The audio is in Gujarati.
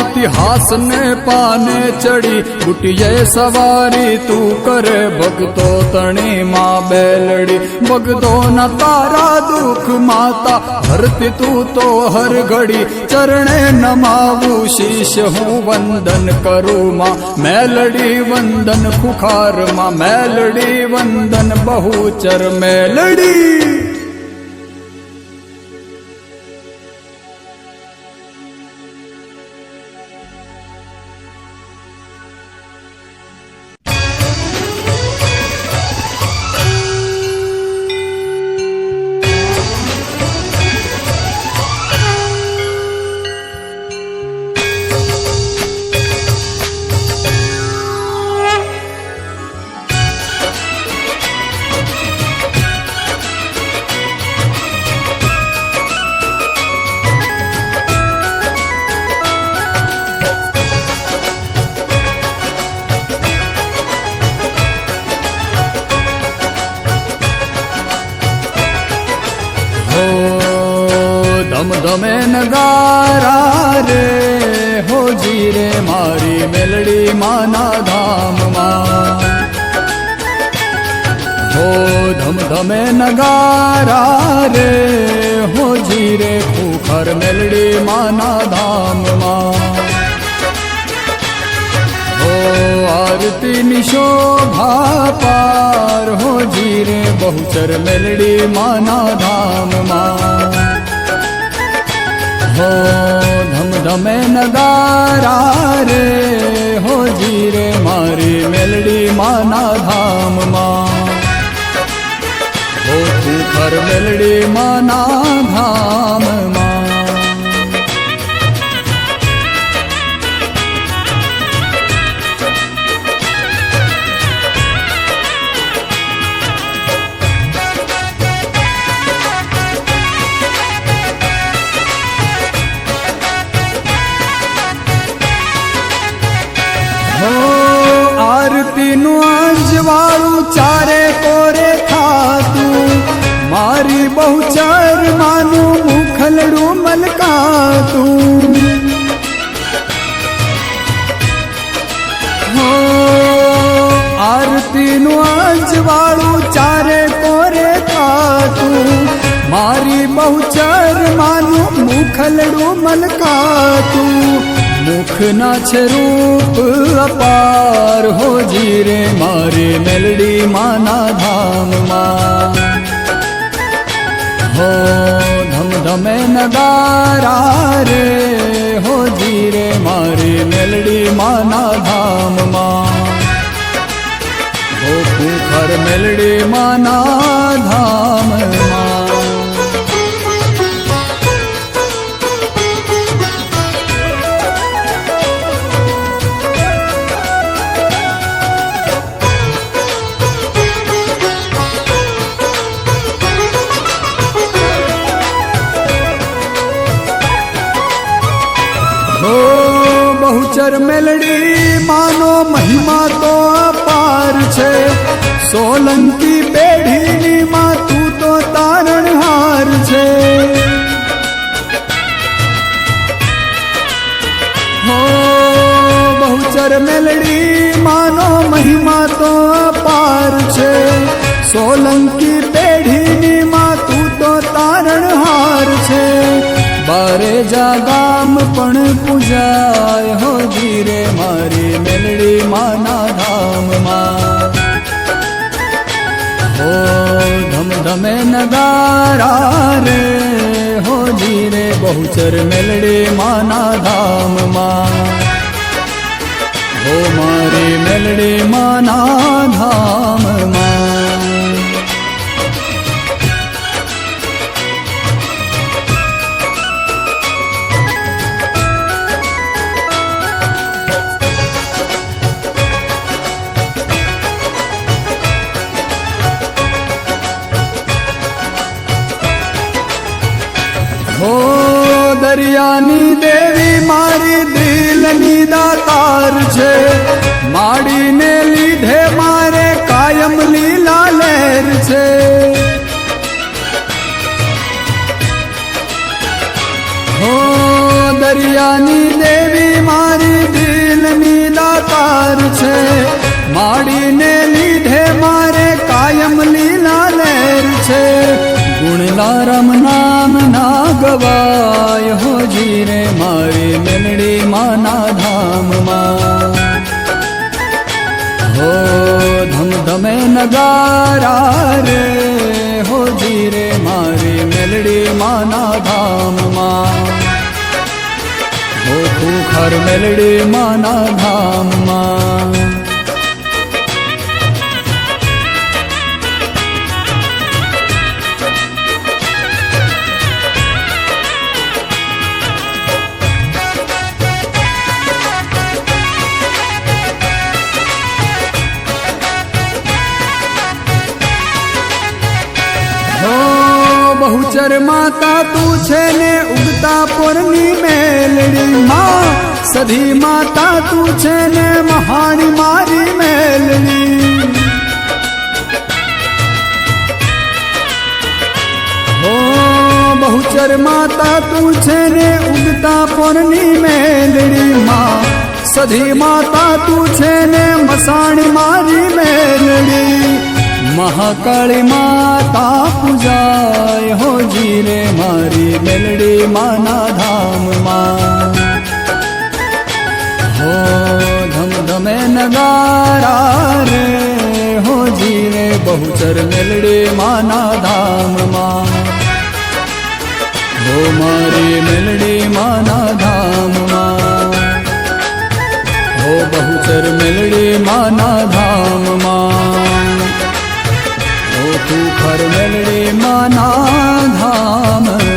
ઇતિહાસ ને પાને ચડી બુટીએ સવારી, તું કરે ભક્તો તણી માં બેલડી. ભગતો ના તારા દુઃખ માતા હરતી તું તો હર ઘડી. ચરણે નમાવું શીશ, હું વંદન કરું માં. મેલડી વંદન ખુખારમાં મેલડી વંદન બહુચર મેલડી. ધમ ધમે નગારા રે, હો જી રે મારી મેલડી માના ધામમાં. હો ધમધમે નગારા રે, હો જી રે ખુખર મેલડી માના ધામમાં. હો આરતી ની શોભા પાર, હો જી રે બહુચર મેલડી માના ધામમાં. હો ધમ ધમે નગારા રે હો જીરે મારી મેલડી માના ધામમાં હો તું ખર મેલડી માના ધામમાં આરતીનું અંજવાળું ચારે કોરે થાતું મારી બહુચર માનું મુખલડું મલકાતું. આરતીનું અંજવાળું ચારે કોરે થાતું મારી બહુચર માનું મુખલડું મલકાતું. મુખના છે રૂપ અપાર હો જી રે મારી મેલડી માના ધામમાં. હો ધમધમે નગારા રે, હો જી રે મારી મેલડી માના ધામમાં. હો ખર મેલડી માના ધામમાં. બહુચર મેલડી, માનો મહિમા તો અપાર છે. સોલંકી પેઢીની માં તું તો તારણહાર છે. હો, બહુચર મેલડી, માનો મહિમા તો અપાર છે. સોલંકી બારે જા ગામ પણ પૂજાય હો ધીરે મારી મેલડી માના ધામમાં. હો ધમધમે નગારા રે, હો ધીરે બહુચર મેલડી માના ધામમાં. હો મારી દરિયાની દેવી મારી દિલની દાતાર છે. માડીને લીધે મારે કાયમ લીલા લહેર છે. હો દરિયાની આવી રે મારી મેલડી માના ધામમાં. હો ધમધમે નગારા રે હોજી રે મારી મેલડી માના ધામમાં. હો ખુખર મેલડી માના ધામમાં. હો, બહુચર માતા તું છે ને ઉગતા પોરની મેલડી માં. સધી માતા તું છે ને મહાણી મારી મેલડી. બહુચર માતા તું છે ને ઉગતા પોરની મેલડી માં. સધી માતા તું છે ને મસાણી મારી મેલડી મહાકાળી માતા પૂજાય હો જીરે મારી મેલડી માના ધામમાં. હો ધમધમે નગારા રે, હો જીરે બહુચર મેલડી માના ધામમાં. હો મારી મેલડી માના ધામમાં. હો બહુચર મેલડી માના ધામમાં. मना धाम।